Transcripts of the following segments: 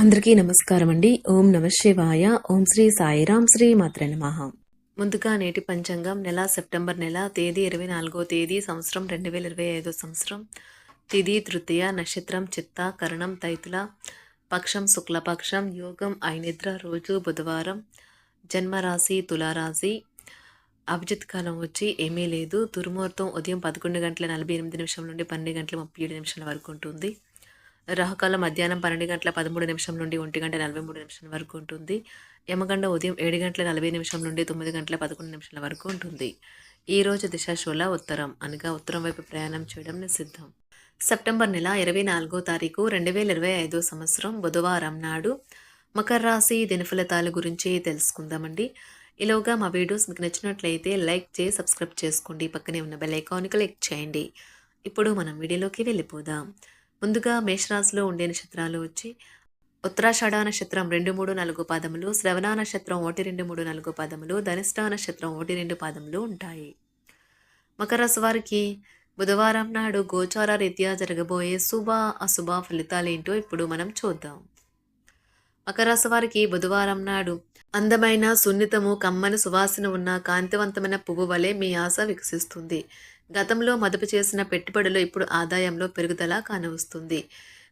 అందరికీ నమస్కారం అండి ఓం నమ శివాయ. ఓం శ్రీ సాయిరాం శ్రీ మాత్ర నమః. ముందుగా నేటి పంచాంగం నెల సెప్టెంబర్ నెల తేదీ ఇరవై నాలుగో తేదీ సంవత్సరం రెండు వేల ఇరవై ఐదో సంవత్సరం. తిథి తృతీయ నక్షత్రం చిత్త కరణం తైతుల పక్షం శుక్లపక్షం యోగం ఐనిద్ర రోజు బుధవారం జన్మరాశి తులారాశి. అభిజిత్ కాలం వచ్చి ఏమీ లేదు. దుర్ముహూర్తం ఉదయం పదకొండు గంటల నలభై ఎనిమిది నిమిషం నుండి పన్నెండు గంటల ముప్పై ఏడు నిమిషాల వరకు ఉంటుంది. రాహుకాలం మధ్యాహ్నం పన్నెండు గంటల పదమూడు నిమిషం నుండి ఒంటి గంట నలభై మూడు నిమిషాల వరకు ఉంటుంది. యమగండ ఉదయం ఏడు గంటల నలభై నిమిషం నుండి తొమ్మిది గంటల పదకొండు నిమిషాల వరకు ఉంటుంది. ఈ రోజు దిశాశూల ఉత్తరం అనగా ఉత్తరం వైపు ప్రయాణం చేయడం నిషిద్ధం. సెప్టెంబర్ నెల ఇరవై నాలుగో తారీఖు రెండు వేల ఇరవై ఐదో సంవత్సరం బుధవారం నాడు మకర రాశి దినఫలితాల గురించి తెలుసుకుందామండి. ఇలోగా మా వీడియోస్ మీకు నచ్చినట్లయితే లైక్ చేసి సబ్స్క్రైబ్ చేసుకోండి. పక్కనే ఉన్న బెల్ ఐకాన్ క్లిక్ చేయండి. ఇప్పుడు మనం వీడియోలోకి వెళ్ళిపోదాం. ముందుగా మేషరాశిలో ఉండే నక్షత్రాలు వచ్చి ఉత్తరాషాఢ నక్షత్రం రెండు మూడు నాలుగు పాదములు శ్రవణ నక్షత్రం ఒకటి రెండు మూడు నాలుగు పాదములు ధనిష్ట నక్షత్రం ఒకటి రెండు పాదములు ఉంటాయి. మకర రాశి వారికి బుధవారం నాడు గోచార రీత్యా జరగబోయే శుభ అశుభ ఫలితాలేంటో ఇప్పుడు మనం చూద్దాం. మకర రాశి వారికి బుధవారం నాడు అందమైన సున్నితము కమ్మని సువాసన ఉన్న కాంతివంతమైన పువ్వు వలె మీ ఆశ వికసిస్తుంది. గతంలో మదుపు చేసిన పెట్టుబడులు ఇప్పుడు ఆదాయంలో పెరుగుదల కానవస్తుంది.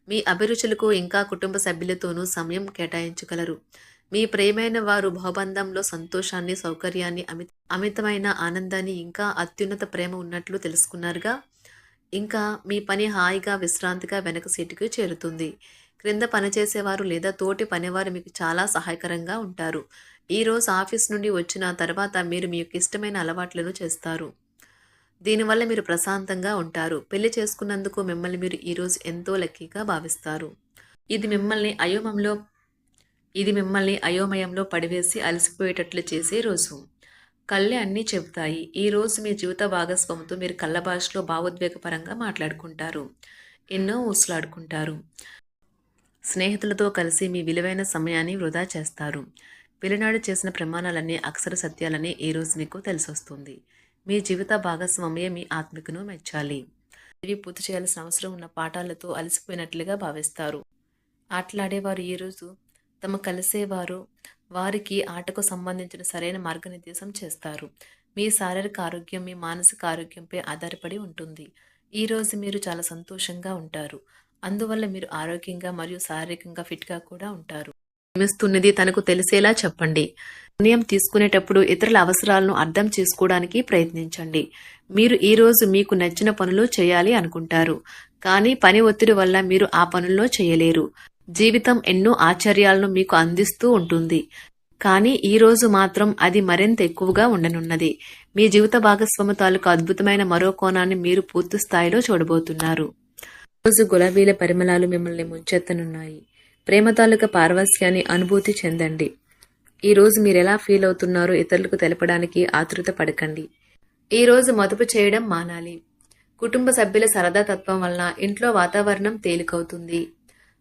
మీ అభిరుచులకు ఇంకా కుటుంబ సభ్యులతోనూ సమయం కేటాయించగలరు. మీ ప్రేమైన వారు భవబంధంలో సంతోషాన్ని సౌకర్యాన్ని అమిత అమితమైన ఆనందాన్ని ఇంకా అత్యున్నత ప్రేమ ఉన్నట్లు తెలుసుకున్నారుగా? ఇంకా మీ పని హాయిగా విశ్రాంతిగా వెనక సీటుకు చేరుతుంది. క్రింద పనిచేసేవారు లేదా తోటి పనివారు మీకు చాలా సహాయకరంగా ఉంటారు. ఈ రోజు ఆఫీస్ నుండి వచ్చిన తర్వాత మీరు మీ యొక్క ఇష్టమైన అలవాట్లను చేస్తారు. దీనివల్ల మీరు ప్రశాంతంగా ఉంటారు. పెళ్ళి చేసుకున్నందుకు మిమ్మల్ని మీరు ఈరోజు ఎంతో లక్కీగా భావిస్తారు. ఇది మిమ్మల్ని అయోమంలో ఇది మిమ్మల్ని అయోమయంలో పడివేసి అలసిపోయేటట్లు చేసే రోజు. కళ్ళే అన్నీ చెబుతాయి. ఈ రోజు మీ జీవిత భాగస్వామితో మీరు కళ్ళ భాషలో భావోద్వేగపరంగా మాట్లాడుకుంటారు. ఎన్నో ఊసలాడుకుంటారు. స్నేహితులతో కలిసి మీ విలువైన సమయాన్ని వృధా చేస్తారు. పిల్లనాడు చేసిన ప్రమాణాలన్నీ అక్షర సత్యాలని ఈ రోజు మీకు తెలిసొస్తుంది. మీ జీవిత భాగస్వామ్యే మీ ఆత్మికను మెచ్చాలి. ఇవి పూర్తి చేయాల్సిన అవసరం ఉన్న పాఠాలతో అలసిపోయినట్లుగా భావిస్తారు. ఆటలాడేవారు ఈరోజు తమ కలిసేవారు వారికి ఆటకు సంబంధించిన సరైన మార్గనిర్దేశం చేస్తారు. మీ శారీరక ఆరోగ్యం మీ మానసిక ఆరోగ్యంపై ఆధారపడి ఉంటుంది. ఈరోజు మీరు చాలా సంతోషంగా ఉంటారు. అందువల్ల మీరు ఆరోగ్యంగా మరియు శారీరకంగా ఫిట్గా కూడా ఉంటారు. ప్రేమిస్తున్నది తనకు తెలిసేలా చెప్పండి. నిర్ణయం తీసుకునేటప్పుడు ఇతరుల అవసరాలను అర్థం చేసుకోవడానికి ప్రయత్నించండి. మీరు ఈ రోజు మీకు నచ్చిన పనులు చేయాలి అనుకుంటారు. కానీ పని ఒత్తిడి వల్ల మీరు ఆ పనుల్లో చేయలేరు. జీవితం ఎన్నో ఆశ్చర్యాలను మీకు అందిస్తూ ఉంటుంది. కానీ ఈ రోజు మాత్రం అది మరింత ఎక్కువగా ఉండనున్నది. మీ జీవిత భాగస్వామి తాలూకు అద్భుతమైన మరో కోణాన్ని మీరు పూర్తి స్థాయిలో చూడబోతున్నారు. రోజు గులాబీల పరిమళాలు మిమ్మల్ని ముంచెత్తనున్నాయి. ప్రేమ తాలూకా పారవస్యాన్ని అనుభూతి చెందండి. ఈ రోజు మీరు ఎలా ఫీల్ అవుతున్నారో ఇతరులకు తెలపడానికి ఆతృత పడకండి. ఈ రోజు మదుపు చేయడం మానాలి. కుటుంబ సభ్యుల సరదా తత్వం వలన ఇంట్లో వాతావరణం తేలికవుతుంది.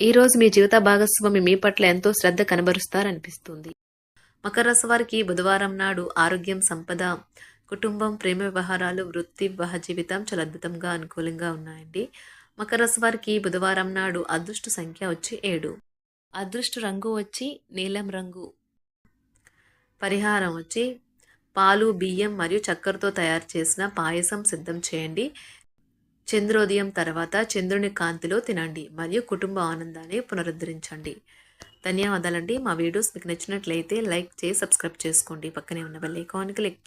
ఈరోజు మీ జీవిత భాగస్వామి మీ పట్ల ఎంతో శ్రద్ధ కనబరుస్తారనిపిస్తుంది. మకర రాశి వారికి బుధవారం నాడు ఆరోగ్యం సంపద కుటుంబం ప్రేమ వ్యవహారాలు వృత్తి వివాహ జీవితం చాలా అద్భుతంగా అనుకూలంగా ఉన్నాయండి. మకర రాశి వారికి బుధవారం నాడు అదృష్ట సంఖ్య వచ్చి ఏడు. అదృష్ట రంగు వచ్చి నీలం రంగు. పరిహారం వచ్చి పాలు బియ్యం మరియు చక్కెరతో తయారు చేసిన పాయసం సిద్ధం చేయండి. చంద్రోదయం తర్వాత చంద్రుని కాంతిలో తినండి మరియు కుటుంబ ఆనందాన్ని పునరుద్ధరించండి. ధన్యవాదాలండి. మా వీడియోస్ మీకు నచ్చినట్లయితే లైక్ చేసి సబ్స్క్రైబ్ చేసుకోండి. పక్కనే ఉన్న బెల్ ఐకాన్ క్లిక్